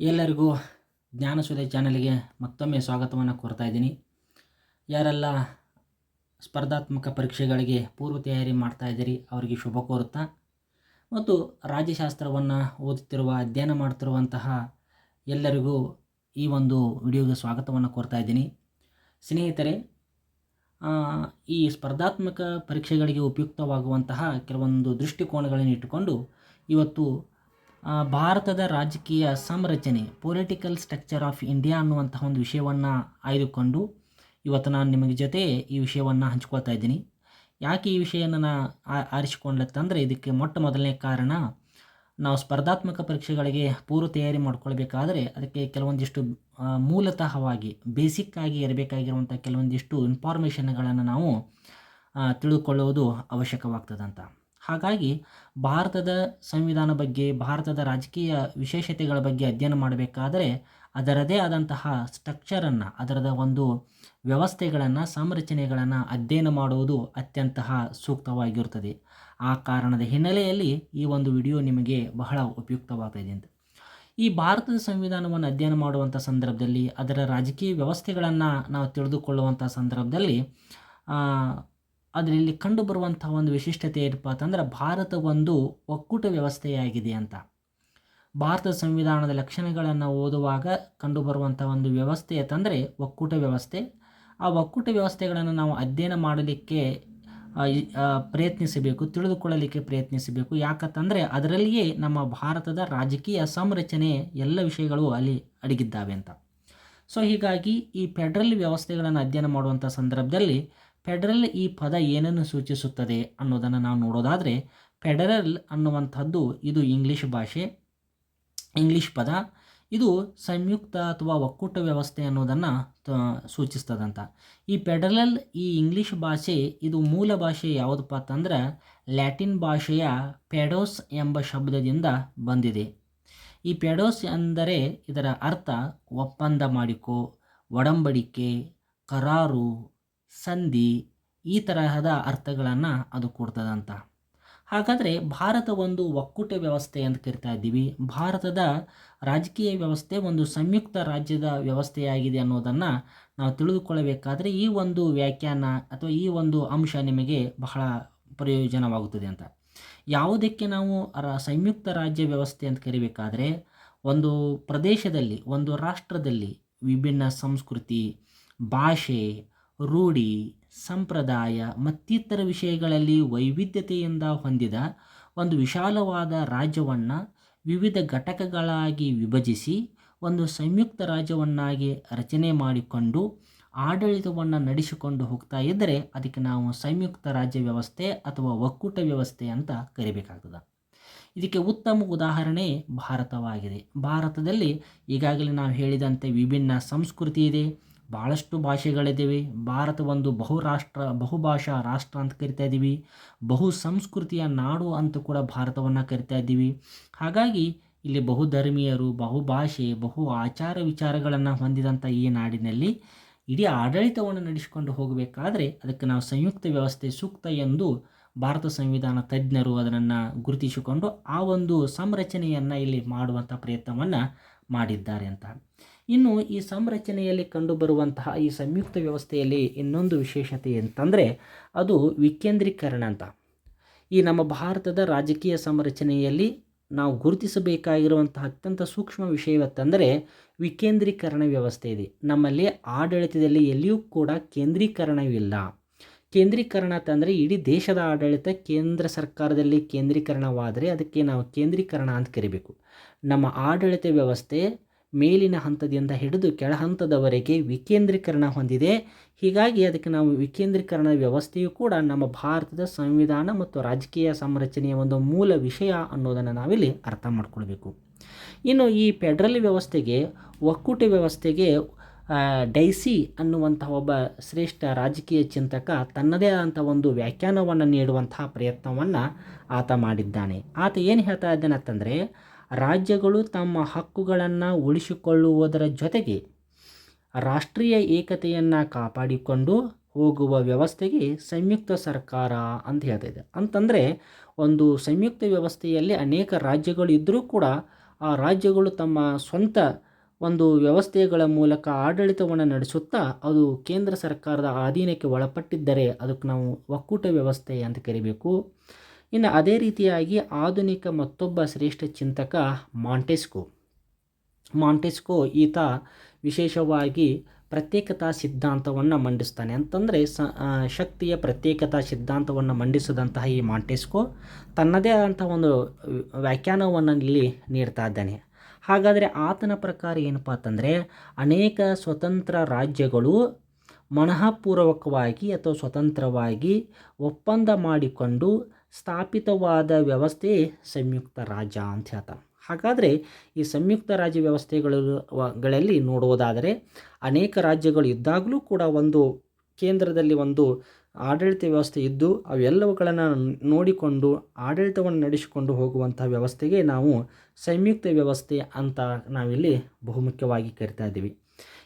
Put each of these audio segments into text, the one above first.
ಎಲ್ಲರಿಗೂ ಜ್ಞಾನಸುಧೆ ಚಾನಲ್ಗೆ ಮತ್ತೊಮ್ಮೆ ಸ್ವಾಗತವನ್ನು ಕೋರ್ತಾ ಇದ್ದೀನಿ. ಯಾರೆಲ್ಲ ಸ್ಪರ್ಧಾತ್ಮಕ ಪರೀಕ್ಷೆಗಳಿಗೆ ಪೂರ್ವ ತಯಾರಿ ಮಾಡ್ತಾ ಇದ್ದೀರಿ, ಅವರಿಗೆ ಶುಭ ಕೋರುತ್ತಾ. ಮತ್ತು ರಾಜ್ಯಶಾಸ್ತ್ರವನ್ನು ಓದುತ್ತಿರುವ, ಅಧ್ಯಯನ ಮಾಡ್ತಿರುವಂತಹ ಎಲ್ಲರಿಗೂ ಈ ಒಂದು ವಿಡಿಯೋಗೆ ಸ್ವಾಗತವನ್ನು ಕೋರ್ತಾ ಇದ್ದೀನಿ. ಸ್ನೇಹಿತರೆ ಈ ಸ್ಪರ್ಧಾತ್ಮಕ ಪರೀಕ್ಷೆಗಳಿಗೆ ಉಪಯುಕ್ತವಾಗುವಂತಹ ಕೆಲವೊಂದು ದೃಷ್ಟಿಕೋನಗಳನ್ನು ಇಟ್ಟುಕೊಂಡು ಇವತ್ತು ಭಾರತದ ರಾಜಕೀಯ ಸಂರಚನೆ ಪೊಲಿಟಿಕಲ್ ಸ್ಟ್ರಕ್ಚರ್ ಆಫ್ ಇಂಡಿಯಾ ಅನ್ನುವಂತಹ ಒಂದು ವಿಷಯವನ್ನು ಆಯ್ದುಕೊಂಡು ಇವತ್ತು ನಾನು ನಿಮಗೆ ಜೊತೆ ಈ ವಿಷಯವನ್ನು ಹಂಚ್ಕೊಳ್ತಾ ಇದ್ದೀನಿ. ಯಾಕೆ ಈ ವಿಷಯನ ನಾ ಆರಿಸಿಕೊಂಡ್ಲತ್ತಂದರೆ ಇದಕ್ಕೆ ಮೊಟ್ಟ ಮೊದಲನೇ ಕಾರಣ ನಾವು ಸ್ಪರ್ಧಾತ್ಮಕ ಪರೀಕ್ಷೆಗಳಿಗೆ ಪೂರ್ವ ತಯಾರಿ ಮಾಡ್ಕೊಳ್ಬೇಕಾದರೆ ಅದಕ್ಕೆ ಕೆಲವೊಂದಿಷ್ಟು ಮೂಲತಃವಾಗಿ ಆಗಿ ಇರಬೇಕಾಗಿರುವಂಥ ಕೆಲವೊಂದಿಷ್ಟು ಇನ್ಫಾರ್ಮೇಷನ್ಗಳನ್ನು ನಾವು ತಿಳಿದುಕೊಳ್ಳುವುದು ಅವಶ್ಯಕವಾಗ್ತದಂತ. ಹಾಗಾಗಿ ಭಾರತದ ಸಂವಿಧಾನ ಬಗ್ಗೆ, ಭಾರತದ ರಾಜಕೀಯ ವಿಶೇಷತೆಗಳ ಬಗ್ಗೆ ಅಧ್ಯಯನ ಮಾಡಬೇಕಾದರೆ ಅದರದೇ ಆದಂತಹ ಸ್ಟ್ರಕ್ಚರನ್ನು, ಅದರದ ಒಂದು ವ್ಯವಸ್ಥೆಗಳನ್ನು, ಸಂರಚನೆಗಳನ್ನು ಅಧ್ಯಯನ ಮಾಡುವುದು ಅತ್ಯಂತ ಸೂಕ್ತವಾಗಿರುತ್ತದೆ. ಆ ಕಾರಣದ ಹಿನ್ನೆಲೆಯಲ್ಲಿ ಈ ಒಂದು ವಿಡಿಯೋ ನಿಮಗೆ ಬಹಳ ಉಪಯುಕ್ತವಾಗಲಿದೆ ಅಂತ. ಈ ಭಾರತದ ಸಂವಿಧಾನವನ್ನು ಅಧ್ಯಯನ ಮಾಡುವಂಥ ಸಂದರ್ಭದಲ್ಲಿ, ಅದರ ರಾಜಕೀಯ ವ್ಯವಸ್ಥೆಗಳನ್ನು ನಾವು ತಿಳಿದುಕೊಳ್ಳುವಂಥ ಸಂದರ್ಭದಲ್ಲಿ ಆ, ಇಲ್ಲಿ ಕಂಡುಬರುವಂಥ ಒಂದು ವಿಶಿಷ್ಟತೆ ಏನಪ್ಪ ಅಂತಂದ್ರೆ ಭಾರತ ಒಂದು ಒಕ್ಕೂಟ ವ್ಯವಸ್ಥೆಯಾಗಿದೆ ಅಂತ. ಭಾರತದ ಸಂವಿಧಾನದ ಲಕ್ಷಣಗಳನ್ನು ಓದುವಾಗ ಕಂಡುಬರುವಂಥ ಒಂದು ವ್ಯವಸ್ಥೆ ಅಂತಂದರೆ ಒಕ್ಕೂಟ ವ್ಯವಸ್ಥೆ. ಆ ಒಕ್ಕೂಟ ವ್ಯವಸ್ಥೆಗಳನ್ನು ನಾವು ಅಧ್ಯಯನ ಮಾಡಲಿಕ್ಕೆ ಪ್ರಯತ್ನಿಸಬೇಕು ತಿಳಿದುಕೊಳ್ಳಲಿಕ್ಕೆ ಪ್ರಯತ್ನಿಸಬೇಕು. ಯಾಕಂತಂದರೆ ಅದರಲ್ಲಿಯೇ ನಮ್ಮ ಭಾರತದ ರಾಜಕೀಯ ಸಂರಚನೆ ಎಲ್ಲ ವಿಷಯಗಳು ಅಲ್ಲಿ ಅಡಗಿದ್ದಾವೆ ಅಂತ. ಸೊ ಹೀಗಾಗಿ ಈ ಫೆಡ್ರಲ್ ವ್ಯವಸ್ಥೆಗಳನ್ನು ಅಧ್ಯಯನ ಮಾಡುವಂಥ ಸಂದರ್ಭದಲ್ಲಿ ಫೆಡರಲ್ ಈ ಪದ ಏನನ್ನು ಸೂಚಿಸುತ್ತದೆ ಅನ್ನೋದನ್ನು ನಾವು ನೋಡೋದಾದರೆ, ಫೆಡರಲ್ ಅನ್ನುವಂಥದ್ದು ಇದು ಇಂಗ್ಲೀಷ್ ಭಾಷೆ, ಇಂಗ್ಲೀಷ್ ಪದ. ಇದು ಸಂಯುಕ್ತ ಅಥವಾ ಒಕ್ಕೂಟ ವ್ಯವಸ್ಥೆ ಅನ್ನೋದನ್ನು ಸೂಚಿಸ್ತದಂತ. ಈ ಫೆಡರಲ್ ಈ ಇಂಗ್ಲೀಷ್ ಭಾಷೆ, ಇದು ಮೂಲ ಭಾಷೆ ಯಾವುದಪ್ಪ ಅಂತಂದ್ರೆ, ಲ್ಯಾಟಿನ್ ಭಾಷೆಯ ಪೆಡೋಸ್ ಎಂಬ ಶಬ್ದದಿಂದ ಬಂದಿದೆ. ಈ ಪೆಡೋಸ್ ಅಂದರೆ ಇದರ ಅರ್ಥ ಒಪ್ಪಂದ ಮಾಡಿಕೊ, ಒಡಂಬಡಿಕೆ, ಕರಾರು ಸಂಧಿ ಈ ತರಹದ ಅರ್ಥಗಳನ್ನು ಅದು ಕೊಡ್ತದಂತ. ಹಾಗಾದರೆ ಭಾರತ ಒಂದು ಒಕ್ಕೂಟ ವ್ಯವಸ್ಥೆ ಅಂತ ಕರಿತಾ ಇದ್ದೀವಿ. ಭಾರತದ ರಾಜಕೀಯ ವ್ಯವಸ್ಥೆ ಒಂದು ಸಂಯುಕ್ತ ರಾಜ್ಯದ ವ್ಯವಸ್ಥೆಯಾಗಿದೆ ಅನ್ನೋದನ್ನು ನಾವು ತಿಳಿದುಕೊಳ್ಳಬೇಕಾದ್ರೆ ಈ ಒಂದು ವ್ಯಾಖ್ಯಾನ ಅಥವಾ ಈ ಒಂದು ಅಂಶ ನಿಮಗೆ ಬಹಳ ಪ್ರಯೋಜನವಾಗುತ್ತದೆ ಅಂತ. ಯಾವುದಕ್ಕೆ ನಾವು ಸಂಯುಕ್ತ ರಾಜ್ಯ ವ್ಯವಸ್ಥೆ ಅಂತ ಕರಿಬೇಕಾದ್ರೆ ಒಂದು ಪ್ರದೇಶದಲ್ಲಿ, ಒಂದು ರಾಷ್ಟ್ರದಲ್ಲಿ ವಿಭಿನ್ನ ಸಂಸ್ಕೃತಿ, ಭಾಷೆ ರೂಢಿ, ಸಂಪ್ರದಾಯ ಮತ್ತಿತರ ವಿಷಯಗಳಲ್ಲಿ ವೈವಿಧ್ಯತೆಯಿಂದ ಹೊಂದಿದ ಒಂದು ವಿಶಾಲವಾದ ರಾಜ್ಯವನ್ನು ವಿವಿಧ ಘಟಕಗಳಾಗಿ ವಿಭಜಿಸಿ ಒಂದು ಸಂಯುಕ್ತ ರಾಜ್ಯವನ್ನಾಗಿ ರಚನೆ ಮಾಡಿಕೊಂಡು ಆಡಳಿತವನ್ನು ನಡೆಸಿಕೊಂಡು ಹೋಗ್ತಾ ಇದ್ದರೆ ಅದಕ್ಕೆ ನಾವು ಸಂಯುಕ್ತ ರಾಜ್ಯ ವ್ಯವಸ್ಥೆ ಅಥವಾ ಒಕ್ಕೂಟ ವ್ಯವಸ್ಥೆ ಅಂತ ಕರಿಬೇಕಾಗ್ತದೆ. ಇದಕ್ಕೆ ಉತ್ತಮ ಉದಾಹರಣೆ ಭಾರತವಾಗಿದೆ. ಭಾರತದಲ್ಲಿ ಈಗಾಗಲೇ ನಾವು ಹೇಳಿದಂತೆ ವಿಭಿನ್ನ ಸಂಸ್ಕೃತಿ ಇದೆ. ಭಾಳಷ್ಟು ಭಾಷೆಗಳಿದ್ದಾವೆ ಭಾರತ ಒಂದು ಬಹುರಾಷ್ಟ್ರ ಬಹುಭಾಷಾ ರಾಷ್ಟ್ರ ಅಂತ ಕರಿತಾ ಇದ್ದೀವಿ ಬಹು ಸಂಸ್ಕೃತಿಯ ನಾಡು ಅಂತ ಕೂಡ ಭಾರತವನ್ನು ಕರಿತಾ ಇದ್ದೀವಿ ಹಾಗಾಗಿ ಇಲ್ಲಿ ಬಹುಧರ್ಮೀಯರು ಬಹುಭಾಷೆ ಬಹು ಆಚಾರ ವಿಚಾರಗಳನ್ನು ಹೊಂದಿದಂಥ ಈ ನಾಡಿನಲ್ಲಿ ಇಡೀ ಆಡಳಿತವನ್ನು ನಡೆಸಿಕೊಂಡು ಹೋಗಬೇಕಾದ್ರೆ ಅದಕ್ಕೆ ನಾವು ಸಂಯುಕ್ತ ವ್ಯವಸ್ಥೆ ಸೂಕ್ತ ಎಂದು ಭಾರತ ಸಂವಿಧಾನ ತಜ್ಞರು ಅದನ್ನು ಗುರುತಿಸಿಕೊಂಡು ಆ ಒಂದು ಸಂರಚನೆಯನ್ನು ಇಲ್ಲಿ ಮಾಡುವಂಥ ಪ್ರಯತ್ನವನ್ನು ಮಾಡಿದ್ದಾರೆ ಅಂತ. ಇನ್ನು ಈ ಸಂರಚನೆಯಲ್ಲಿ ಕಂಡುಬರುವಂತಹ ಈ ಸಂಯುಕ್ತ ವ್ಯವಸ್ಥೆಯಲ್ಲಿ ಇನ್ನೊಂದು ವಿಶೇಷತೆ ಅಂತಂದರೆ ಅದು ವಿಕೇಂದ್ರೀಕರಣ ಅಂತ. ಈ ನಮ್ಮ ಭಾರತದ ರಾಜಕೀಯ ಸಂರಚನೆಯಲ್ಲಿ ನಾವು ಗುರುತಿಸಬೇಕಾಗಿರುವಂತಹ ಅತ್ಯಂತ ಸೂಕ್ಷ್ಮ ವಿಷಯವತ್ತಂದರೆ ವಿಕೇಂದ್ರೀಕರಣ ವ್ಯವಸ್ಥೆ ಇದೆ. ನಮ್ಮಲ್ಲಿ ಆಡಳಿತದಲ್ಲಿ ಎಲ್ಲಿಯೂ ಕೂಡ ಕೇಂದ್ರೀಕರಣವಿಲ್ಲ ಕೇಂದ್ರೀಕರಣ ಅಂತಂದರೆ ಇಡೀ ದೇಶದ ಆಡಳಿತ ಕೇಂದ್ರ ಸರ್ಕಾರದಲ್ಲಿ ಕೇಂದ್ರೀಕರಣವಾದರೆ ಅದಕ್ಕೆ ನಾವು ಕೇಂದ್ರೀಕರಣ ಅಂತ ಕರಿಬೇಕು. ನಮ್ಮ ಆಡಳಿತ ವ್ಯವಸ್ಥೆ ಮೇಲಿನ ಹಂತದಿಂದ ಹಿಡಿದು ಕೆಳ ಹಂತದವರೆಗೆ ವಿಕೇಂದ್ರೀಕರಣ ಹೊಂದಿದೆ. ಹೀಗಾಗಿ ಅದಕ್ಕೆ ನಾವು ವಿಕೇಂದ್ರೀಕರಣ ವ್ಯವಸ್ಥೆಯು ಕೂಡ ನಮ್ಮ ಭಾರತದ ಸಂವಿಧಾನ ಮತ್ತು ರಾಜಕೀಯ ಸಂರಚನೆಯ ಒಂದು ಮೂಲ ವಿಷಯ ಅನ್ನೋದನ್ನು ನಾವಿಲ್ಲಿ ಅರ್ಥ ಮಾಡ್ಕೊಳ್ಬೇಕು. ಇನ್ನು ಈ ಫೆಡ್ರಲ್ ವ್ಯವಸ್ಥೆಗೆ, ಒಕ್ಕೂಟ ವ್ಯವಸ್ಥೆಗೆ ಡೈಸಿ ಅನ್ನುವಂಥ ಒಬ್ಬ ಶ್ರೇಷ್ಠ ರಾಜಕೀಯ ಚಿಂತಕ ತನ್ನದೇ ಆದಂಥ ಒಂದು ವ್ಯಾಖ್ಯಾನವನ್ನು ನೀಡುವಂತಹ ಪ್ರಯತ್ನವನ್ನು ಆತ ಮಾಡಿದ್ದಾನೆ. ಆತ ಏನು ಹೇಳ್ತಾ ಇದ್ದಾನೆ ಅಂತಂದರೆ ರಾಜ್ಯಗಳು ತಮ್ಮ ಹಕ್ಕುಗಳನ್ನು ಉಳಿಸಿಕೊಳ್ಳುವುದರ ಜೊತೆಗೆ ರಾಷ್ಟ್ರೀಯ ಏಕತೆಯನ್ನು ಕಾಪಾಡಿಕೊಂಡು ಹೋಗುವ ವ್ಯವಸ್ಥೆಗೆ ಸಂಯುಕ್ತ ಸರ್ಕಾರ ಅಂತ ಹೇಳ್ತಾ ಇದೆ ಅಂತಂದರೆ ಒಂದು ಸಂಯುಕ್ತ ವ್ಯವಸ್ಥೆಯಲ್ಲಿ ಅನೇಕ ರಾಜ್ಯಗಳು ಇದ್ದರೂ ಕೂಡ ಆ ರಾಜ್ಯಗಳು ತಮ್ಮ ಸ್ವಂತ ಒಂದು ವ್ಯವಸ್ಥೆಗಳ ಮೂಲಕ ಆಡಳಿತವನ್ನು ನಡೆಸುತ್ತಾ ಅದು ಕೇಂದ್ರ ಸರ್ಕಾರದ ಅಧೀನಕ್ಕೆ ಒಳಪಟ್ಟಿದ್ದರೆ ಅದಕ್ಕೆ ನಾವು ಒಕ್ಕೂಟ ವ್ಯವಸ್ಥೆ ಅಂತ ಕರಿಬೇಕು. ಇನ್ನು ಅದೇ ರೀತಿಯಾಗಿ ಆಧುನಿಕ ಮತ್ತೊಬ್ಬ ಶ್ರೇಷ್ಠ ಚಿಂತಕ ಮಾಂಟೆಸ್ಕೋ. ಮಾಂಟೆಸ್ಕೋ ಈತ ವಿಶೇಷವಾಗಿ ಪ್ರತ್ಯೇಕತಾ ಸಿದ್ಧಾಂತವನ್ನು ಮಂಡಿಸ್ತಾನೆ. ಅಂತಂದರೆ ಸ ಶಕ್ತಿಯ ಪ್ರತ್ಯೇಕತಾ ಸಿದ್ಧಾಂತವನ್ನು ಮಂಡಿಸಿದಂತಹ ಈ ಮಾಂಟೆಸ್ಕೋ ತನ್ನದೇ ಆದಂಥ ಒಂದು ವ್ಯಾಖ್ಯಾನವನ್ನು ಇಲ್ಲಿ ನೀಡ್ತಾ ಇದ್ದಾನೆ. ಹಾಗಾದರೆ ಆತನ ಪ್ರಕಾರ ಏನಪ್ಪ ಅಂತಂದರೆ ಅನೇಕ ಸ್ವತಂತ್ರ ರಾಜ್ಯಗಳು ಮನಃಪೂರ್ವಕವಾಗಿ ಅಥವಾ ಸ್ವತಂತ್ರವಾಗಿ ಒಪ್ಪಂದ ಮಾಡಿಕೊಂಡು ಸ್ಥಾಪಿತವಾದ ವ್ಯವಸ್ಥೆ ಸಂಯುಕ್ತ ರಾಜ್ಯ ಅಂತ ಹೇಳ್ತಾರೆ. ಹಾಗಾದರೆ ಈ ಸಂಯುಕ್ತ ರಾಜ್ಯ ವ್ಯವಸ್ಥೆಗಳಲ್ಲಿ ನೋಡುವುದಾದರೆ ಅನೇಕ ರಾಜ್ಯಗಳು ಇದ್ದಾಗಲೂ ಕೂಡ ಒಂದು ಕೇಂದ್ರದಲ್ಲಿ ಒಂದು ಆಡಳಿತ ವ್ಯವಸ್ಥೆ ಇದ್ದು ಅವೆಲ್ಲವುಗಳನ್ನು ನೋಡಿಕೊಂಡು ಆಡಳಿತವನ್ನು ನಡೆಸಿಕೊಂಡು ಹೋಗುವಂಥ ವ್ಯವಸ್ಥೆಗೆ ನಾವು ಸಂಯುಕ್ತ ವ್ಯವಸ್ಥೆ ಅಂತ ನಾವಿಲ್ಲಿ ಬಹುಮುಖ್ಯವಾಗಿ ಕರಿತಾ ಇದ್ದೀವಿ.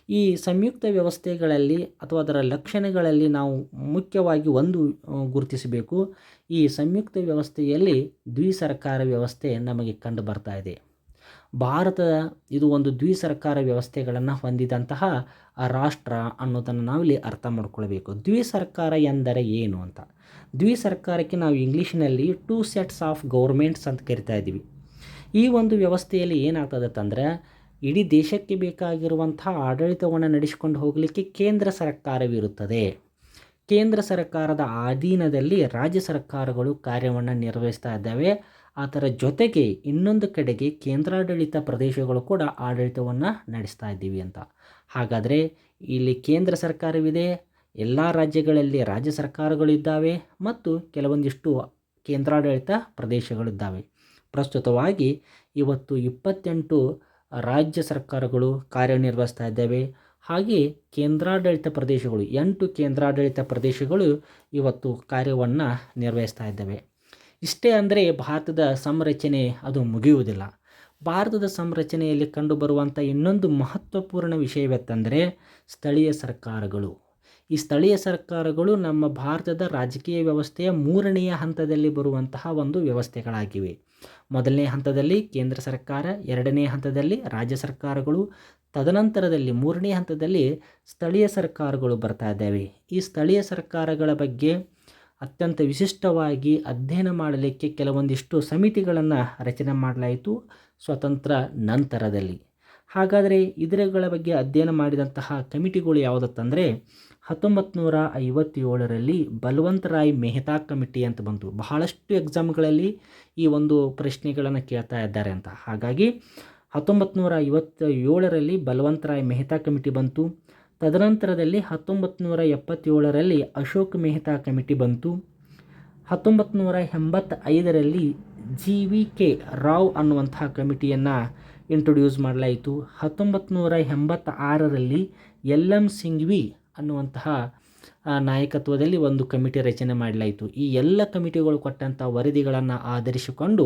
ಈ ಸಂಯುಕ್ತ ವ್ಯವಸ್ಥೆಗಳಲ್ಲಿ ಅಥವಾ ಅದರ ಲಕ್ಷಣಗಳಲ್ಲಿ ನಾವು ಮುಖ್ಯವಾಗಿ ಒಂದು ಗುರುತಿಸಬೇಕು. ಈ ಸಂಯುಕ್ತ ವ್ಯವಸ್ಥೆಯಲ್ಲಿ ದ್ವಿಸರ್ಕಾರ ವ್ಯವಸ್ಥೆ ನಮಗೆ ಕಂಡು ಬರ್ತಾ ಇದೆ. ಭಾರತ ಇದು ಒಂದು ದ್ವಿಸರ್ಕಾರ ವ್ಯವಸ್ಥೆಗಳನ್ನು ಹೊಂದಿದಂತಹ ರಾಷ್ಟ್ರ ಅನ್ನೋದನ್ನು ನಾವಿಲ್ಲಿ ಅರ್ಥ ಮಾಡ್ಕೊಳ್ಬೇಕು. ದ್ವಿಸರ್ಕಾರ ಎಂದರೆ ಏನು ಅಂತ? ದ್ವಿಸರ್ಕಾರಕ್ಕೆ ನಾವು ಇಂಗ್ಲೀಷ್ನಲ್ಲಿ ಟೂ ಸೆಟ್ಸ್ ಆಫ್ ಗೌರ್ಮೆಂಟ್ಸ್ ಅಂತ ಕರಿತಾ ಇದ್ದೀವಿ ಈ ಒಂದು ವ್ಯವಸ್ಥೆಯಲ್ಲಿ ಏನಾಗ್ತದೆ ಅಂತಂದರೆ ಇಡೀ ದೇಶಕ್ಕೆ ಬೇಕಾಗಿರುವಂಥ ಆಡಳಿತವನ್ನು ನಡೆಸಿಕೊಂಡು ಹೋಗಲಿಕ್ಕೆ ಕೇಂದ್ರ ಸರ್ಕಾರವಿರುತ್ತದೆ. ಕೇಂದ್ರ ಸರ್ಕಾರದ ಅಧೀನದಲ್ಲಿ ರಾಜ್ಯ ಸರ್ಕಾರಗಳು ಕಾರ್ಯವನ್ನು ನಿರ್ವಹಿಸ್ತಾ ಇದ್ದಾವೆ. ಅದರ ಜೊತೆಗೆ ಇನ್ನೊಂದು ಕಡೆಗೆ ಕೇಂದ್ರಾಡಳಿತ ಪ್ರದೇಶಗಳು ಕೂಡ ಆಡಳಿತವನ್ನು ನಡೆಸ್ತಾ ಇದ್ದೀವಿ ಅಂತ. ಹಾಗಾದರೆ ಇಲ್ಲಿ ಕೇಂದ್ರ ಸರ್ಕಾರವಿದೆ, ಎಲ್ಲ ರಾಜ್ಯಗಳಲ್ಲಿ ರಾಜ್ಯ ಸರ್ಕಾರಗಳಿದ್ದಾವೆ ಮತ್ತು ಕೆಲವೊಂದಿಷ್ಟು ಕೇಂದ್ರಾಡಳಿತ ಪ್ರದೇಶಗಳಿದ್ದಾವೆ ಪ್ರಸ್ತುತವಾಗಿ ಇವತ್ತು ಇಪ್ಪತ್ತೆಂಟು ರಾಜ್ಯ ಸರ್ಕಾರಗಳು ಕಾರ್ಯನಿರ್ವಹಿಸ್ತಾ ಇದ್ದಾವೆ. ಹಾಗೆ ಕೇಂದ್ರಾಡಳಿತ ಪ್ರದೇಶಗಳು, ಎಂಟು ಕೇಂದ್ರಾಡಳಿತ ಪ್ರದೇಶಗಳು ಇವತ್ತು ಕಾರ್ಯವನ್ನು ನಿರ್ವಹಿಸ್ತಾ ಇದ್ದಾವೆ. ಇಷ್ಟೇ ಅಂದರೆ ಭಾರತದ ಸಂರಚನೆ ಅದು ಮುಗಿಯುವುದಿಲ್ಲ. ಭಾರತದ ಸಂರಚನೆಯಲ್ಲಿ ಕಂಡುಬರುವಂಥ ಇನ್ನೊಂದು ಮಹತ್ವಪೂರ್ಣ ವಿಷಯವೆತ್ತಂದರೆ ಸ್ಥಳೀಯ ಸರ್ಕಾರಗಳು. ಈ ಸ್ಥಳೀಯ ಸರ್ಕಾರಗಳು ನಮ್ಮ ಭಾರತದ ರಾಜಕೀಯ ವ್ಯವಸ್ಥೆಯ ಮೂರನೆಯ ಹಂತದಲ್ಲಿ ಬರುವಂತಹ ಒಂದು ವ್ಯವಸ್ಥೆಗಳಾಗಿವೆ. ಮೊದಲನೇ ಹಂತದಲ್ಲಿ ಕೇಂದ್ರ ಸರ್ಕಾರ, ಎರಡನೇ ಹಂತದಲ್ಲಿ ರಾಜ್ಯ ಸರ್ಕಾರಗಳು, ತದನಂತರದಲ್ಲಿ ಮೂರನೇ ಹಂತದಲ್ಲಿ ಸ್ಥಳೀಯ ಸರ್ಕಾರಗಳು ಬರ್ತಾ ಇದ್ದಾವೆ. ಈ ಸ್ಥಳೀಯ ಸರ್ಕಾರಗಳ ಬಗ್ಗೆ ಅತ್ಯಂತ ವಿಶಿಷ್ಟವಾಗಿ ಅಧ್ಯಯನ ಮಾಡಲಿಕ್ಕೆ ಕೆಲವೊಂದಿಷ್ಟು ಸಮಿತಿಗಳನ್ನು ರಚನೆ ಮಾಡಲಾಯಿತು ಸ್ವತಂತ್ರ ನಂತರದಲ್ಲಿ. ಹಾಗಾದರೆ ಇದರಗಳ ಬಗ್ಗೆ ಅಧ್ಯಯನ ಮಾಡಿದಂತಹ ಕಮಿಟಿಗಳು ಯಾವುದತ್ತಂದರೆ ಹತ್ತೊಂಬತ್ತು ನೂರ ಐವತ್ತೇಳರಲ್ಲಿ ಬಲವಂತರಾಯ್ ಮೆಹ್ತಾ ಕಮಿಟಿ ಅಂತ ಬಂತು. ಬಹಳಷ್ಟು ಎಕ್ಸಾಮ್ಗಳಲ್ಲಿ ಈ ಒಂದು ಪ್ರಶ್ನೆಗಳನ್ನು ಕೇಳ್ತಾ ಇದ್ದಾರೆ ಅಂತ. ಹಾಗಾಗಿ ಹತ್ತೊಂಬತ್ತು ನೂರ ಐವತ್ತ ಏಳರಲ್ಲಿ ಬಲವಂತರಾಯ್ ಮೆಹ್ತಾ ಕಮಿಟಿ ಬಂತು. ತದನಂತರದಲ್ಲಿ ಹತ್ತೊಂಬತ್ತು ನೂರ ಎಪ್ಪತ್ತೇಳರಲ್ಲಿ ಅಶೋಕ್ ಮೆಹ್ತಾ ಕಮಿಟಿ ಬಂತು. ಹತ್ತೊಂಬತ್ತು ನೂರ ಎಂಬತ್ತೈದರಲ್ಲಿ ಜಿ ವಿ ಕೆ ರಾವ್ ಅನ್ನುವಂತಹ ಕಮಿಟಿಯನ್ನು ಇಂಟ್ರೊಡ್ಯೂಸ್ ಮಾಡಲಾಯಿತು. ಹತ್ತೊಂಬತ್ತು ನೂರ ಎಂಬತ್ತಾರರಲ್ಲಿ ಎಲ್ ಎಂ ಸಿಂಘ್ವಿ ಅನ್ನುವಂತಹ ನಾಯಕತ್ವದಲ್ಲಿ ಒಂದು ಕಮಿಟಿ ರಚನೆ ಮಾಡಲಾಯಿತು. ಈ ಎಲ್ಲ ಕಮಿಟಿಗಳು ಕೊಟ್ಟಂಥ ವರದಿಗಳನ್ನು ಆಧರಿಸಿಕೊಂಡು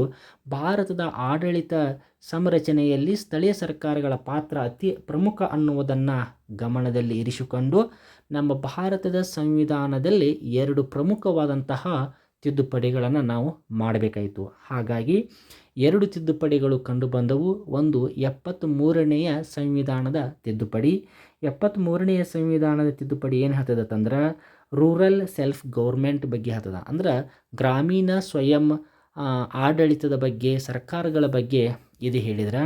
ಭಾರತದ ಆಡಳಿತ ಸಂರಚನೆಯಲ್ಲಿ ಸ್ಥಳೀಯ ಸರ್ಕಾರಗಳ ಪಾತ್ರ ಅತಿ ಪ್ರಮುಖ ಅನ್ನುವುದನ್ನು ಗಮನದಲ್ಲಿ ಇರಿಸಿಕೊಂಡು ನಮ್ಮ ಭಾರತದ ಸಂವಿಧಾನದಲ್ಲಿ ಎರಡು ಪ್ರಮುಖವಾದಂತಹ ತಿದ್ದುಪಡಿಗಳನ್ನು ನಾವು ಮಾಡಬೇಕಾಯಿತು. ಹಾಗಾಗಿ ಎರಡು ತಿದ್ದುಪಡಿಗಳು ಕಂಡುಬಂದವು ಒಂದು ಎಪ್ಪತ್ತ್ಮೂರನೆಯ ಸಂವಿಧಾನದ ತಿದ್ದುಪಡಿ ಎಪ್ಪತ್ತ್ಮೂರನೆಯ ಸಂವಿಧಾನದ ತಿದ್ದುಪಡಿ ಏನು ಹೇಳ್ತದಂದ್ರೆ ರೂರಲ್ ಸೆಲ್ಫ್ ಗೌರ್ಮೆಂಟ್ ಬಗ್ಗೆ ಹತ್ತದ. ಅಂದ್ರೆ ಗ್ರಾಮೀಣ ಸ್ವಯಂ ಆಡಳಿತದ ಬಗ್ಗೆ, ಸರ್ಕಾರಗಳ ಬಗ್ಗೆ ಇದು ಹೇಳಿದ್ರೆ.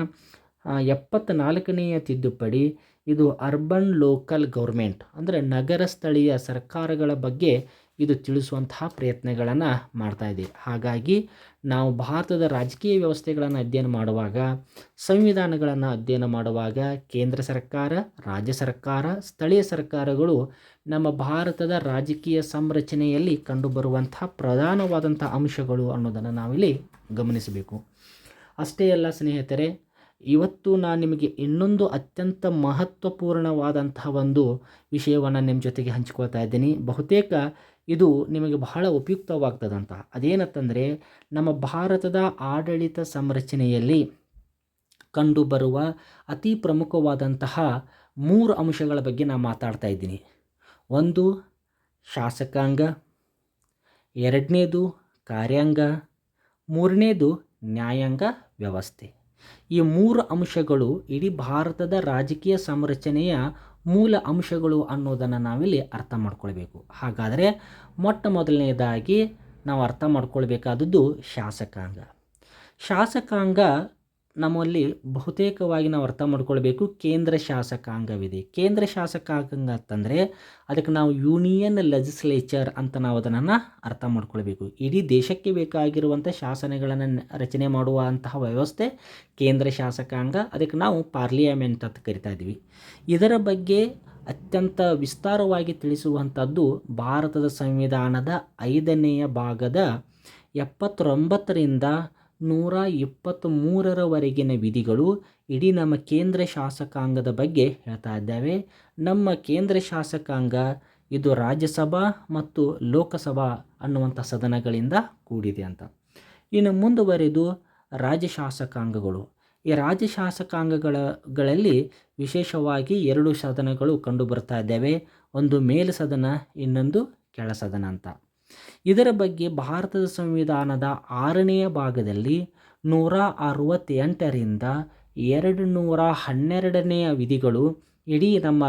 ಎಪ್ಪತ್ತ್ನಾಲ್ಕನೆಯ ತಿದ್ದುಪಡಿ ಇದು ಅರ್ಬನ್ ಲೋಕಲ್ ಗೌರ್ಮೆಂಟ್, ಅಂದರೆ ನಗರ ಸ್ಥಳೀಯ ಸರ್ಕಾರಗಳ ಬಗ್ಗೆ ಇದು ತಿಳಿಸುವಂತಹ ಪ್ರಯತ್ನಗಳನ್ನು ಮಾಡ್ತಾ ಇದೆ. ಹಾಗಾಗಿ ನಾವು ಭಾರತದ ರಾಜಕೀಯ ವ್ಯವಸ್ಥೆಗಳನ್ನು ಅಧ್ಯಯನ ಮಾಡುವಾಗ, ಸಂವಿಧಾನಗಳನ್ನು ಅಧ್ಯಯನ ಮಾಡುವಾಗ ಕೇಂದ್ರ ಸರ್ಕಾರ, ರಾಜ್ಯ ಸರ್ಕಾರ, ಸ್ಥಳೀಯ ಸರ್ಕಾರಗಳು ನಮ್ಮ ಭಾರತದ ರಾಜಕೀಯ ಸಂರಚನೆಯಲ್ಲಿ ಕಂಡುಬರುವಂಥ ಪ್ರಧಾನವಾದಂಥ ಅಂಶಗಳು ಅನ್ನೋದನ್ನು ನಾವಿಲ್ಲಿ ಗಮನಿಸಬೇಕು. ಅಷ್ಟೇ ಅಲ್ಲ ಸ್ನೇಹಿತರೆ, ಇವತ್ತು ನಾನು ನಿಮಗೆ ಇನ್ನೊಂದು ಅತ್ಯಂತ ಮಹತ್ವಪೂರ್ಣವಾದಂತಹ ಒಂದು ವಿಷಯವನ್ನು ನಿಮ್ಮ ಜೊತೆಗೆ ಹಂಚ್ಕೊಳ್ತಾ ಇದ್ದೀನಿ. ಬಹುತೇಕ ಇದು ನಿಮಗೆ ಬಹಳ ಉಪಯುಕ್ತವಾಗ್ತದಂತ. ಅದೇನತ್ತಂದರೆ ನಮ್ಮ ಭಾರತದ ಆಡಳಿತ ಸಂರಚನೆಯಲ್ಲಿ ಕಂಡುಬರುವ ಅತಿ ಪ್ರಮುಖವಾದಂತಹ ಮೂರು ಅಂಶಗಳ ಬಗ್ಗೆ ನಾನು ಮಾತಾಡ್ತಾ ಇದ್ದೀನಿ. ಒಂದು, ಶಾಸಕಾಂಗ. ಎರಡನೇದು, ಕಾರ್ಯಾಂಗ. ಮೂರನೇದು, ನ್ಯಾಯಾಂಗ ವ್ಯವಸ್ಥೆ. ಈ ಮೂರು ಅಂಶಗಳು ಇಡೀ ಭಾರತದ ರಾಜಕೀಯ ಸಂರಚನೆಯ ಮೂಲ ಅಂಶಗಳು ಅನ್ನೋದನ್ನು ನಾವಿಲ್ಲಿ ಅರ್ಥ ಮಾಡ್ಕೊಳ್ಬೇಕು. ಹಾಗಾದರೆ ಮೊಟ್ಟ ಮೊದಲನೇದಾಗಿ ನಾವು ಅರ್ಥ ಮಾಡ್ಕೊಳ್ಬೇಕಾದದ್ದು ಶಾಸಕಾಂಗ. ಶಾಸಕಾಂಗ ನಮ್ಮಲ್ಲಿ ಬಹುತೇಕವಾಗಿ ನಾವು ಅರ್ಥ ಮಾಡ್ಕೊಳ್ಬೇಕು ಕೇಂದ್ರ ಶಾಸಕಾಂಗವಿದೆ. ಕೇಂದ್ರ ಶಾಸಕಾಂಗ ಅಂತಂದರೆ ಅದಕ್ಕೆ ನಾವು ಯೂನಿಯನ್ ಲೆಜಿಸ್ಲೇಚರ್ ಅಂತ ನಾವು ಅದನ್ನು ಅರ್ಥ ಮಾಡ್ಕೊಳ್ಬೇಕು. ಇಡೀ ದೇಶಕ್ಕೆ ಬೇಕಾಗಿರುವಂಥ ಶಾಸನಗಳನ್ನು ರಚನೆ ಮಾಡುವಂತಹ ವ್ಯವಸ್ಥೆ ಕೇಂದ್ರ ಶಾಸಕಾಂಗ, ಅದಕ್ಕೆ ನಾವು ಪಾರ್ಲಿಯಾಮೆಂಟ್ ಅಂತ ಕರಿತಾ ಇದ್ದೀವಿ. ಇದರ ಬಗ್ಗೆ ಅತ್ಯಂತ ವಿಸ್ತಾರವಾಗಿ ತಿಳಿಸುವಂಥದ್ದು ಭಾರತದ ಸಂವಿಧಾನದ ಐದನೆಯ ಭಾಗದ ಎಪ್ಪತ್ತೊಂಬತ್ತರಿಂದ ನೂರ ಇಪ್ಪತ್ತ್ಮೂರರವರೆಗಿನ ವಿಧಿಗಳು ಇಡೀ ನಮ್ಮ ಕೇಂದ್ರ ಶಾಸಕಾಂಗದ ಬಗ್ಗೆ ಹೇಳ್ತಾ ಇದ್ದಾವೆ. ನಮ್ಮ ಕೇಂದ್ರ ಶಾಸಕಾಂಗ, ಇದು ರಾಜ್ಯಸಭಾ ಮತ್ತು ಲೋಕಸಭಾ ಅನ್ನುವಂಥ ಸದನಗಳಿಂದ ಕೂಡಿದೆ ಅಂತ. ಇನ್ನು ಮುಂದುವರೆದು ರಾಜ್ಯ ಶಾಸಕಾಂಗಗಳು. ಈ ರಾಜ್ಯ ಶಾಸಕಾಂಗಗಳಲ್ಲಿ ವಿಶೇಷವಾಗಿ ಎರಡು ಸದನಗಳು ಕಂಡುಬರ್ತಾ ಇದ್ದಾವೆ. ಒಂದು ಮೇಲು ಸದನ, ಇನ್ನೊಂದು ಕೆಳ ಸದನ ಅಂತ. ಇದರ ಬಗ್ಗೆ ಭಾರತದ ಸಂವಿಧಾನದ ಆರನೆಯ ಭಾಗದಲ್ಲಿ ನೂರ ಅರವತ್ತೆಂಟರಿಂದ ಎರಡು ನೂರ ಹನ್ನೆರಡನೆಯ ವಿಧಿಗಳು ಇಡೀ ನಮ್ಮ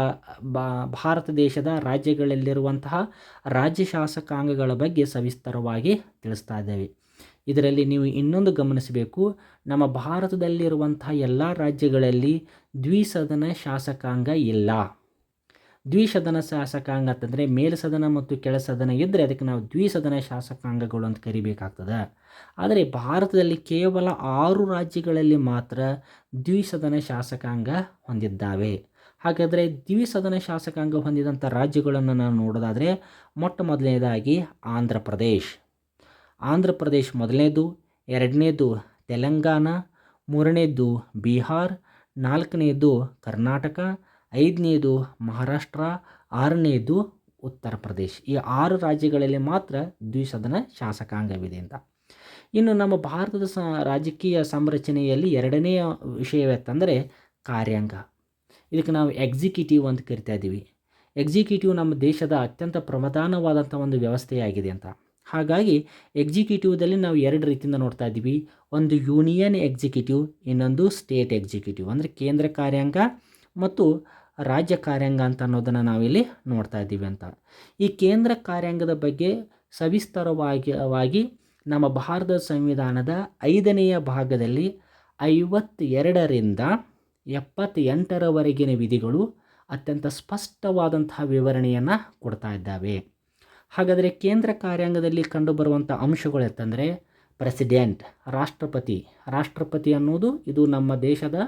ಭಾರತ ದೇಶದ ರಾಜ್ಯಗಳಲ್ಲಿರುವಂತಹ ರಾಜ್ಯ ಶಾಸಕಾಂಗಗಳ ಬಗ್ಗೆ ಸವಿಸ್ತರವಾಗಿ ತಿಳಿಸ್ತಾ ಇದ್ದೇವೆ. ಇದರಲ್ಲಿ ನೀವು ಇನ್ನೊಂದು ಗಮನಿಸಬೇಕು, ನಮ್ಮ ಭಾರತದಲ್ಲಿರುವಂತಹ ಎಲ್ಲ ರಾಜ್ಯಗಳಲ್ಲಿ ದ್ವಿಸದನ ಶಾಸಕಾಂಗ ಇಲ್ಲ. ದ್ವಿಸದನ ಶಾಸಕಾಂಗ ಅಂತಂದರೆ ಮೇಲ್ಸದನ ಮತ್ತು ಕೆಳ ಸದನ ಇದ್ದರೆ ಅದಕ್ಕೆ ನಾವು ದ್ವಿಸದನ ಶಾಸಕಾಂಗಗಳು ಅಂತ ಕರಿಬೇಕಾಗ್ತದೆ. ಆದರೆ ಭಾರತದಲ್ಲಿ ಕೇವಲ ಆರು ರಾಜ್ಯಗಳಲ್ಲಿ ಮಾತ್ರ ದ್ವಿಸದನ ಶಾಸಕಾಂಗ ಹೊಂದಿದ್ದಾವೆ. ಹಾಗಾದರೆ ದ್ವಿಸದನ ಶಾಸಕಾಂಗ ಹೊಂದಿದಂಥ ರಾಜ್ಯಗಳನ್ನು ನಾವು ನೋಡೋದಾದರೆ ಮೊಟ್ಟ ಮೊದಲನೇದಾಗಿ ಆಂಧ್ರ ಪ್ರದೇಶ್. ಆಂಧ್ರ ಪ್ರದೇಶ್ ಮೊದಲನೇದು, ಎರಡನೇದು ತೆಲಂಗಾಣ, ಮೂರನೇದು ಬಿಹಾರ್, ನಾಲ್ಕನೇದು ಕರ್ನಾಟಕ ಐದನೇದು ಮಹಾರಾಷ್ಟ್ರ, ಆರನೇದು ಉತ್ತರ ಪ್ರದೇಶ್. ಈ ಆರು ರಾಜ್ಯಗಳಲ್ಲಿ ಮಾತ್ರ ದ್ವಿಸದನ ಶಾಸಕಾಂಗವಿದೆ ಅಂತ. ಇನ್ನು ನಮ್ಮ ಭಾರತದ ಸ, ರಾಜಕೀಯ ಸಂರಚನೆಯಲ್ಲಿ ಎರಡನೆಯ ವಿಷಯವೆತ್ತಂದರೆ ಕಾರ್ಯಾಂಗ. ಇದಕ್ಕೆ ನಾವು ಎಕ್ಸಿಕ್ಯೂಟಿವ್ ಅಂತ ಕರಿತಾ ಇದ್ದೀವಿ ಎಕ್ಸಿಕ್ಯೂಟಿವ್ ನಮ್ಮ ದೇಶದ ಅತ್ಯಂತ ಪ್ರಮದಾನವಾದಂಥ ಒಂದು ವ್ಯವಸ್ಥೆಯಾಗಿದೆ ಅಂತ. ಹಾಗಾಗಿ ಎಕ್ಸಿಕ್ಯೂಟಿವ್ದಲ್ಲಿ ನಾವು ಎರಡು ರೀತಿಯಿಂದ ನೋಡ್ತಾ ಇದ್ದೀವಿ ಒಂದು ಯೂನಿಯನ್ ಎಕ್ಸಿಕ್ಯೂಟಿವ್, ಇನ್ನೊಂದು ಸ್ಟೇಟ್ ಎಕ್ಸಿಕ್ಯೂಟಿವ್. ಅಂದರೆ ಕೇಂದ್ರ ಕಾರ್ಯಾಂಗ ಮತ್ತು ರಾಜ್ಯ ಕಾರ್ಯಾಂಗ ಅಂತ ಅನ್ನೋದನ್ನು ನಾವಿಲ್ಲಿ ನೋಡ್ತಾ ಇದ್ದೀವಿ ಅಂತ. ಈ ಕೇಂದ್ರ ಕಾರ್ಯಾಂಗದ ಬಗ್ಗೆ ಸವಿಸ್ತಾರವಾಗಿ ನಮ್ಮ ಭಾರತ ಸಂವಿಧಾನದ ಐದನೆಯ ಭಾಗದಲ್ಲಿ ಐವತ್ತೆರಡರಿಂದ ಎಪ್ಪತ್ತೆಂಟರವರೆಗಿನ ವಿಧಿಗಳು ಅತ್ಯಂತ ಸ್ಪಷ್ಟವಾದಂತಹ ವಿವರಣೆಯನ್ನು ಕೊಡ್ತಾ ಇದ್ದಾವೆ. ಹಾಗಾದರೆ ಕೇಂದ್ರ ಕಾರ್ಯಾಂಗದಲ್ಲಿ ಕಂಡುಬರುವಂಥ ಅಂಶಗಳು ಅಂತಂದರೆ ಪ್ರೆಸಿಡೆಂಟ್, ರಾಷ್ಟ್ರಪತಿ. ರಾಷ್ಟ್ರಪತಿ ಅನ್ನೋದು ಇದು ನಮ್ಮ ದೇಶದ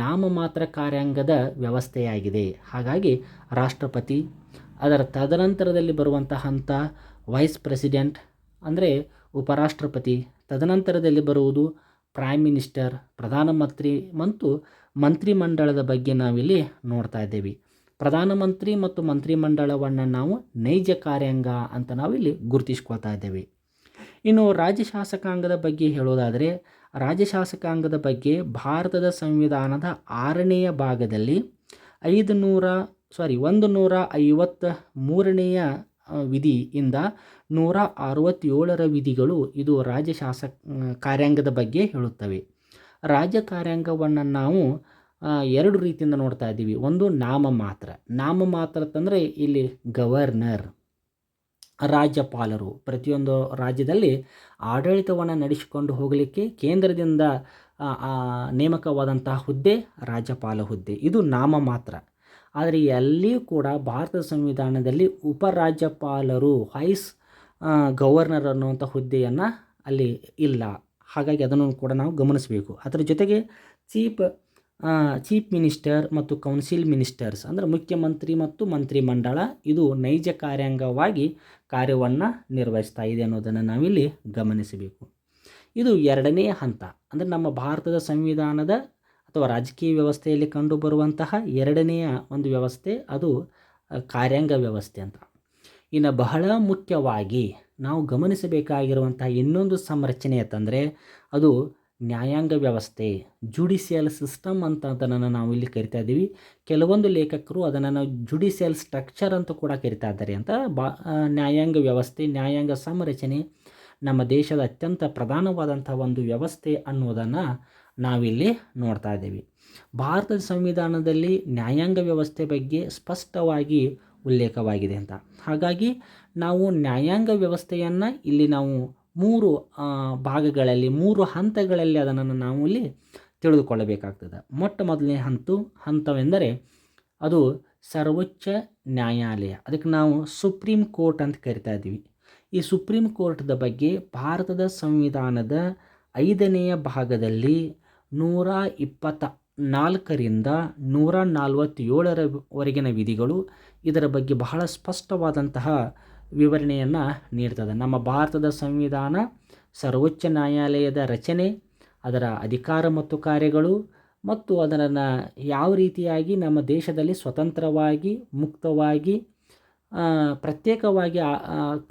ನಾಮಮಾತ್ರ ಕಾರ್ಯಾಂಗದ ವ್ಯವಸ್ಥೆಯಾಗಿದೆ. ಹಾಗಾಗಿ ರಾಷ್ಟ್ರಪತಿ, ಅದರ ತದನಂತರದಲ್ಲಿ ಬರುವಂತಹ ಹಂತ ವೈಸ್ ಪ್ರೆಸಿಡೆಂಟ್ ಅಂದರೆ ಉಪರಾಷ್ಟ್ರಪತಿ, ತದನಂತರದಲ್ಲಿ ಬರುವುದು ಪ್ರೈಮ್ ಮಿನಿಸ್ಟರ್ ಪ್ರಧಾನಮಂತ್ರಿ ಮತ್ತು ಮಂತ್ರಿಮಂಡಲದ ಬಗ್ಗೆ ನಾವಿಲ್ಲಿ ನೋಡ್ತಾ ಇದ್ದೇವೆ. ಪ್ರಧಾನಮಂತ್ರಿ ಮತ್ತು ಮಂತ್ರಿಮಂಡಲವನ್ನು ನಾವು ನೈಜ ಕಾರ್ಯಾಂಗ ಅಂತ ನಾವಿಲ್ಲಿ ಗುರುತಿಸ್ಕೊಳ್ತಾ ಇದ್ದೇವೆ. ಇನ್ನು ರಾಜ್ಯ ಶಾಸಕಾಂಗದ ಬಗ್ಗೆ ಹೇಳೋದಾದರೆ, ರಾಜ್ಯ ಶಾಸಕಾಂಗದ ಬಗ್ಗೆ ಭಾರತದ ಸಂವಿಧಾನದ ಆರನೆಯ ಭಾಗದಲ್ಲಿ ಐದು ನೂರ ಸಾರಿ ಒಂದು ನೂರ ಐವತ್ತ ಮೂರನೆಯ ವಿಧಿಯಿಂದ ನೂರ ಅರವತ್ತೇಳರ ವಿಧಿಗಳು ಇದು ರಾಜ್ಯ ಶಾಸಕ ಕಾರ್ಯಾಂಗದ ಬಗ್ಗೆ ಹೇಳುತ್ತವೆ. ರಾಜ್ಯ ಕಾರ್ಯಾಂಗವನ್ನು ನಾವು ಎರಡು ರೀತಿಯಿಂದ ನೋಡ್ತಾ ಇದ್ದೀವಿ. ಒಂದು ನಾಮ ಮಾತ್ರ. ನಾಮ ಮಾತ್ರ ಅಂತಂದರೆ ಇಲ್ಲಿ ಗವರ್ನರ್. ರಾಜ್ಯಪಾಲರು. ಪ್ರತಿಯೊಂದು ರಾಜ್ಯದಲ್ಲಿ ಆಡಳಿತವನ್ನು ನಡೆಸಿಕೊಂಡು ಹೋಗಲಿಕ್ಕೆ ಕೇಂದ್ರದಿಂದ ನೇಮಕವಾದಂತಹ ಹುದ್ದೆ ರಾಜ್ಯಪಾಲ ಹುದ್ದೆ. ಇದು ನಾಮ ಮಾತ್ರ. ಆದರೆ ಎಲ್ಲಿಯೂ ಕೂಡ ಭಾರತದ ಸಂವಿಧಾನದಲ್ಲಿ ಉಪರಾಜ್ಯಪಾಲರು, ವೈಸ್ ಗವರ್ನರ್ ಅನ್ನುವಂಥ ಹುದ್ದೆಯನ್ನು ಅಲ್ಲಿ ಇಲ್ಲ. ಹಾಗಾಗಿ ಅದನ್ನು ಕೂಡ ನಾವು ಗಮನಿಸಬೇಕು. ಅದರ ಜೊತೆಗೆ ಚೀಫ್ ಚೀಫ್ ಮಿನಿಸ್ಟರ್ ಮತ್ತು ಕೌನ್ಸಿಲ್ ಮಿನಿಸ್ಟರ್ಸ್, ಅಂದರೆ ಮುಖ್ಯಮಂತ್ರಿ ಮತ್ತು ಮಂತ್ರಿ ಮಂಡಳ ಇದು ನೈಜ ಕಾರ್ಯಾಂಗವಾಗಿ ಕಾರ್ಯವನ್ನು ನಿರ್ವಹಿಸ್ತಾ ಇದೆ ಅನ್ನೋದನ್ನು ನಾವಿಲ್ಲಿ ಗಮನಿಸಬೇಕು. ಇದು ಎರಡನೇ ಹಂತ, ಅಂದರೆ ನಮ್ಮ ಭಾರತದ ಸಂವಿಧಾನದ ಅಥವಾ ರಾಜಕೀಯ ವ್ಯವಸ್ಥೆಯಲ್ಲಿ ಕಂಡುಬರುವಂತಹ ಎರಡನೆಯ ಒಂದು ವ್ಯವಸ್ಥೆ, ಅದು ಕಾರ್ಯಾಂಗ ವ್ಯವಸ್ಥೆ ಅಂತ. ಇನ್ನು ಬಹಳ ಮುಖ್ಯವಾಗಿ ನಾವು ಗಮನಿಸಬೇಕಾಗಿರುವಂತಹ ಇನ್ನೊಂದು ಸಂರಚನೆ ಅಂತಂದರೆ ಅದು ನ್ಯಾಯಾಂಗ ವ್ಯವಸ್ಥೆ, ಜುಡಿಷಿಯಲ್ ಸಿಸ್ಟಮ್ ಅಂತ ಅದನ್ನು ನಾವು ಇಲ್ಲಿ ಕರಿತಾ ಇದ್ದೀವಿ. ಕೆಲವೊಂದು ಲೇಖಕರು ಅದನ್ನು ನಾವು ಜುಡಿಷಿಯಲ್ ಸ್ಟ್ರಕ್ಚರ್ ಅಂತ ಕೂಡ ಕರಿತಾ ಇದ್ದಾರೆ ಅಂತ ಬಾ ನ್ಯಾಯಾಂಗ ವ್ಯವಸ್ಥೆ, ನ್ಯಾಯಾಂಗ ಸಂರಚನೆ ನಮ್ಮ ದೇಶದ ಅತ್ಯಂತ ಪ್ರಧಾನವಾದಂಥ ಒಂದು ವ್ಯವಸ್ಥೆ ಅನ್ನೋದನ್ನು ನಾವಿಲ್ಲಿ ನೋಡ್ತಾ ಇದ್ದೀವಿ. ಭಾರತದ ಸಂವಿಧಾನದಲ್ಲಿ ನ್ಯಾಯಾಂಗ ವ್ಯವಸ್ಥೆ ಬಗ್ಗೆ ಸ್ಪಷ್ಟವಾಗಿ ಉಲ್ಲೇಖವಾಗಿದೆ ಅಂತ. ಹಾಗಾಗಿ ನಾವು ನ್ಯಾಯಾಂಗ ವ್ಯವಸ್ಥೆಯನ್ನು ಇಲ್ಲಿ ನಾವು ಮೂರು ಭಾಗಗಳಲ್ಲಿ, ಮೂರು ಹಂತಗಳಲ್ಲಿ ಅದನ್ನು ನಾವು ಇಲ್ಲಿ ತಿಳಿದುಕೊಳ್ಳಬೇಕಾಗ್ತದೆ. ಮೊಟ್ಟ ಮೊದಲನೇ ಹಂತ, ಹಂತವೆಂದರೆ ಅದು ಸರ್ವೋಚ್ಚ ನ್ಯಾಯಾಲಯ. ಅದಕ್ಕೆ ನಾವು ಸುಪ್ರೀಂ ಕೋರ್ಟ್ ಅಂತ ಕರಿತಾ ಇದ್ದೀವಿ. ಈ ಸುಪ್ರೀಂ ಕೋರ್ಟ್ದ ಬಗ್ಗೆ ಭಾರತದ ಸಂವಿಧಾನದ ಐದನೆಯ ಭಾಗದಲ್ಲಿ ನೂರ ಇಪ್ಪತ್ತ ನಾಲ್ಕರಿಂದ ನೂರ ನಲ್ವತ್ತೇಳರವರೆಗಿನ ವಿಧಿಗಳು ಇದರ ಬಗ್ಗೆ ಬಹಳ ಸ್ಪಷ್ಟವಾದಂತಹ ವಿವರಣೆಯನ್ನು ನೀಡ್ತದೆ. ನಮ್ಮ ಭಾರತದ ಸಂವಿಧಾನ, ಸರ್ವೋಚ್ಚ ನ್ಯಾಯಾಲಯದ ರಚನೆ, ಅದರ ಅಧಿಕಾರ ಮತ್ತು ಕಾರ್ಯಗಳು ಮತ್ತು ಅದನ್ನು ಯಾವ ರೀತಿಯಾಗಿ ನಮ್ಮ ದೇಶದಲ್ಲಿ ಸ್ವತಂತ್ರವಾಗಿ, ಮುಕ್ತವಾಗಿ ಪ್ರತ್ಯೇಕವಾಗಿ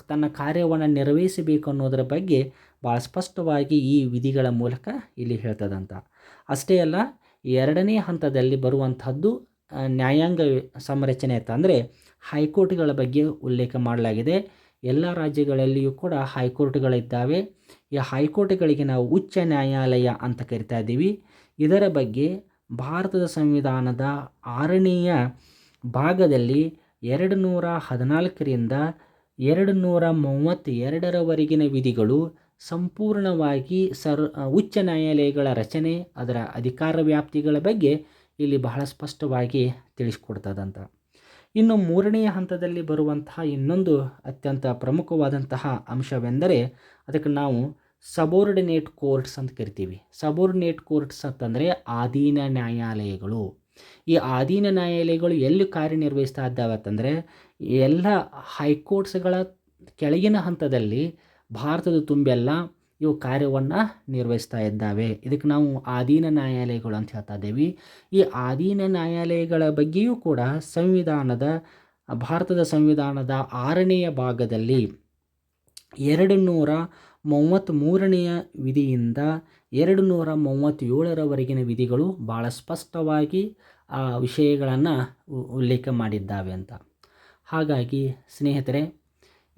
ತನ್ನ ಕಾರ್ಯವನ್ನು ನೆರವೇರಿಸಬೇಕು ಅನ್ನೋದರ ಬಗ್ಗೆ ಭಾಳ ಸ್ಪಷ್ಟವಾಗಿ ಈ ವಿಧಿಗಳ ಮೂಲಕ ಇಲ್ಲಿ ಹೇಳ್ತದಂತ. ಅಷ್ಟೇ ಅಲ್ಲ, ಎರಡನೇ ಹಂತದಲ್ಲಿ ಬರುವಂಥದ್ದು ನ್ಯಾಯಾಂಗ ಸಂರಚನೆ ಅಂತಂದರೆ ಹೈಕೋರ್ಟ್ಗಳ ಬಗ್ಗೆ ಉಲ್ಲೇಖ ಮಾಡಲಾಗಿದೆ. ಎಲ್ಲ ರಾಜ್ಯಗಳಲ್ಲಿಯೂ ಕೂಡ ಹೈಕೋರ್ಟ್ಗಳಿದ್ದಾವೆ. ಈ ಹೈಕೋರ್ಟ್ಗಳಿಗೆ ನಾವು ಉಚ್ಚ ನ್ಯಾಯಾಲಯ ಅಂತ ಕರಿತಾ ಇದ್ದೀವಿ. ಇದರ ಬಗ್ಗೆ ಭಾರತದ ಸಂವಿಧಾನದ ಆರನೆಯ ಭಾಗದಲ್ಲಿ ಎರಡು ನೂರ ಹದಿನಾಲ್ಕರಿಂದ ಎರಡು ನೂರ ಮೂವತ್ತೆರಡರವರೆಗಿನ ವಿಧಿಗಳು ಸಂಪೂರ್ಣವಾಗಿ ಸರ್, ಉಚ್ಚ ನ್ಯಾಯಾಲಯಗಳ ರಚನೆ, ಅದರ ಅಧಿಕಾರ ವ್ಯಾಪ್ತಿಗಳ ಬಗ್ಗೆ ಇಲ್ಲಿ ಬಹಳ ಸ್ಪಷ್ಟವಾಗಿ ತಿಳಿಸ್ಕೊಡ್ತದಂತ. ಇನ್ನು ಮೂರನೆಯ ಹಂತದಲ್ಲಿ ಬರುವಂತಹ ಇನ್ನೊಂದು ಅತ್ಯಂತ ಪ್ರಮುಖವಾದಂತಹ ಅಂಶವೆಂದರೆ ಅದಕ್ಕೆ ನಾವು ಸಬೋರ್ಡಿನೇಟ್ ಕೋರ್ಟ್ಸ್ ಅಂತ ಕರಿತೀವಿ. ಸಬೋರ್ಡಿನೇಟ್ ಕೋರ್ಟ್ಸ್ ಅಂತಂದರೆ ಆಧೀನ ನ್ಯಾಯಾಲಯಗಳು. ಈ ಆಧೀನ ನ್ಯಾಯಾಲಯಗಳು ಎಲ್ಲಿ ಕಾರ್ಯನಿರ್ವಹಿಸ್ತಾ ಇದ್ದಾವೆ ಅಂತಂದರೆ ಎಲ್ಲ ಹೈಕೋರ್ಟ್ಸ್ಗಳ ಕೆಳಗಿನ ಹಂತದಲ್ಲಿ ಭಾರತದ ತುಂಬೆಲ್ಲ ಇವು ಕಾರ್ಯವನ್ನು ನಿರ್ವಹಿಸ್ತಾ ಇದ್ದಾವೆ. ಇದಕ್ಕೆ ನಾವು ಆಧೀನ ನ್ಯಾಯಾಲಯಗಳು ಅಂತ ಹೇಳ್ತಾ ಇದ್ದೇವೆ. ಈ ಆಧೀನ ನ್ಯಾಯಾಲಯಗಳ ಬಗ್ಗೆಯೂ ಕೂಡ ಸಂವಿಧಾನದ, ಭಾರತದ ಸಂವಿಧಾನದ ಆರನೆಯ ಭಾಗದಲ್ಲಿ ಎರಡು ನೂರ ಮೂವತ್ತ್ಮೂರನೆಯ ವಿಧಿಯಿಂದ ಎರಡು ನೂರ ಮೂವತ್ತೇಳರವರೆಗಿನ ವಿಧಿಗಳು ಭಾಳ ಸ್ಪಷ್ಟವಾಗಿ ಆ ವಿಷಯಗಳನ್ನು ಉಲ್ಲೇಖ ಮಾಡಿದ್ದಾವೆ ಅಂತ. ಹಾಗಾಗಿ ಸ್ನೇಹಿತರೆ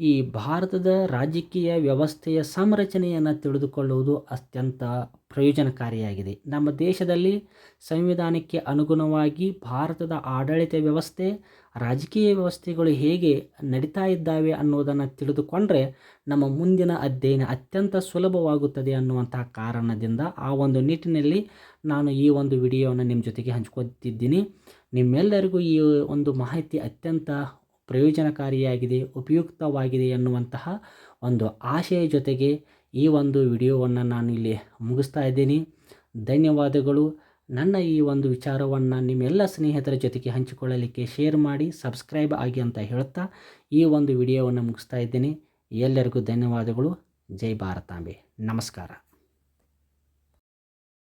ಈ ಭಾರತದ ರಾಜಕೀಯ ವ್ಯವಸ್ಥೆಯ ಸಂರಚನೆಯನ್ನು ತಿಳಿದುಕೊಳ್ಳುವುದು ಅತ್ಯಂತ ಪ್ರಯೋಜನಕಾರಿಯಾಗಿದೆ. ನಮ್ಮ ದೇಶದಲ್ಲಿ ಸಂವಿಧಾನಕ್ಕೆ ಅನುಗುಣವಾಗಿ ಭಾರತದ ಆಡಳಿತ ವ್ಯವಸ್ಥೆ, ರಾಜಕೀಯ ವ್ಯವಸ್ಥೆಗಳು ಹೇಗೆ ನಡೀತಾ ಇದ್ದಾವೆ ಅನ್ನೋದನ್ನು ತಿಳಿದುಕೊಂಡ್ರೆ ನಮ್ಮ ಮುಂದಿನ ಅಧ್ಯಯನ ಅತ್ಯಂತ ಸುಲಭವಾಗುತ್ತದೆ ಅನ್ನುವಂತಹ ಕಾರಣದಿಂದ ಆ ಒಂದು ನಿಟ್ಟಿನಲ್ಲಿ ನಾನು ಈ ಒಂದು ವಿಡಿಯೋವನ್ನು ನಿಮ್ಮ ಜೊತೆಗೆ ಹಂಚ್ಕೊತಿದ್ದೀನಿ. ನಿಮ್ಮೆಲ್ಲರಿಗೂ ಈ ಒಂದು ಮಾಹಿತಿ ಅತ್ಯಂತ ಪ್ರಯೋಜನಕಾರಿಯಾಗಿದೆ, ಉಪಯುಕ್ತವಾಗಿದೆ ಎನ್ನುವಂತಹ ಒಂದು ಆಶಯ ಜೊತೆಗೆ ಈ ಒಂದು ವಿಡಿಯೋವನ್ನು ನಾನು ಇಲ್ಲಿ ಮುಗಿಸ್ತಾ ಇದ್ದೀನಿ. ಧನ್ಯವಾದಗಳು. ನನ್ನ ಈ ಒಂದು ವಿಚಾರವನ್ನು ನಿಮ್ಮೆಲ್ಲ ಸ್ನೇಹಿತರ ಜೊತೆಗೆ ಹಂಚಿಕೊಳ್ಳಲಿಕ್ಕೆ ಶೇರ್ ಮಾಡಿ, ಸಬ್ಸ್ಕ್ರೈಬ್ ಆಗಿ ಅಂತ ಹೇಳ್ತಾ ಈ ಒಂದು ವಿಡಿಯೋವನ್ನು ಮುಗಿಸ್ತಾ ಇದ್ದೀನಿ. ಎಲ್ಲರಿಗೂ ಧನ್ಯವಾದಗಳು. ಜೈ ಭಾರತಾಂಬೆ. ನಮಸ್ಕಾರ.